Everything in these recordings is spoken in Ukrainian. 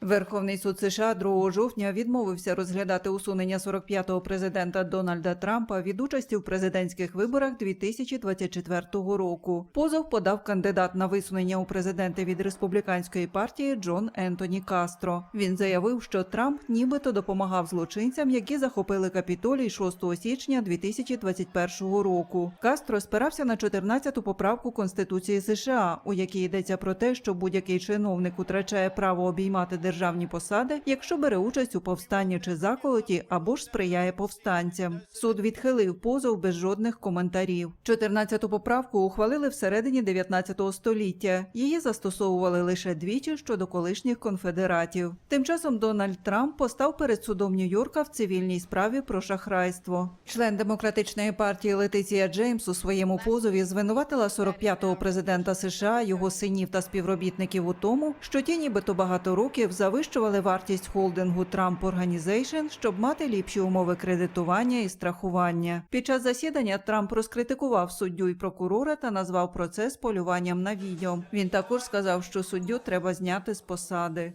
Верховний суд США 2 жовтня відмовився розглядати усунення 45-го президента Дональда Трампа від участі в президентських виборах 2024 року. Позов подав кандидат на висунення у президенти від республіканської партії Джон Ентоні Кастро. Він заявив, що Трамп нібито допомагав злочинцям, які захопили капітолій 6 січня 2021 року. Кастро спирався на 14-ту поправку Конституції США, у якій йдеться про те, що будь-який чиновник втрачає право обіймати державні посади, якщо бере участь у повстанні чи заколоті або ж сприяє повстанцям. Суд відхилив позов без жодних коментарів. 14-ту поправку ухвалили всередині 19 століття. Її застосовували лише двічі щодо колишніх конфедератів. Тим часом Дональд Трамп постав перед судом Нью-Йорка в цивільній справі про шахрайство. Член демократичної партії Летиція Джеймс у своєму позові звинуватила 45-го президента США, його синів та співробітників у тому, що ті, нібито багато років, завищували вартість холдингу Trump Organization, щоб мати ліпші умови кредитування і страхування. Під час засідання Трамп розкритикував суддю і прокурора та назвав процес полюванням на відео. Він також сказав, що суддю треба зняти з посади.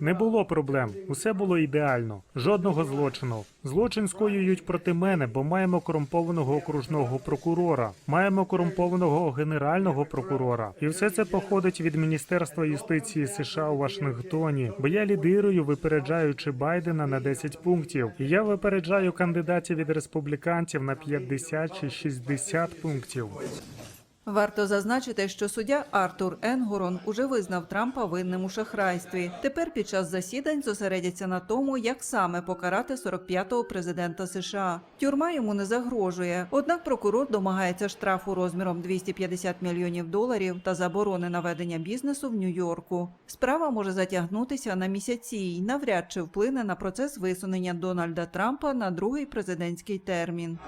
Не було проблем, усе було ідеально, жодного злочину. Злочин скоюють проти мене, бо маємо корумпованого окружного прокурора, маємо корумпованого генерального прокурора, і все це походить від Міністерства юстиції США у Вашингтоні. Бо я лідирую, випереджаючи Байдена на 10 пунктів. Я випереджаю кандидатів від республіканців на 50 чи 60 пунктів. Варто зазначити, що суддя Артур Енгорон уже визнав Трампа винним у шахрайстві. Тепер під час засідань зосередяться на тому, як саме покарати 45-го президента США. Тюрма йому не загрожує. Однак прокурор домагається штрафу розміром 250 мільйонів доларів та заборони на ведення бізнесу в Нью-Йорку. Справа може затягнутися на місяці і навряд чи вплине на процес висунення Дональда Трампа на другий президентський термін.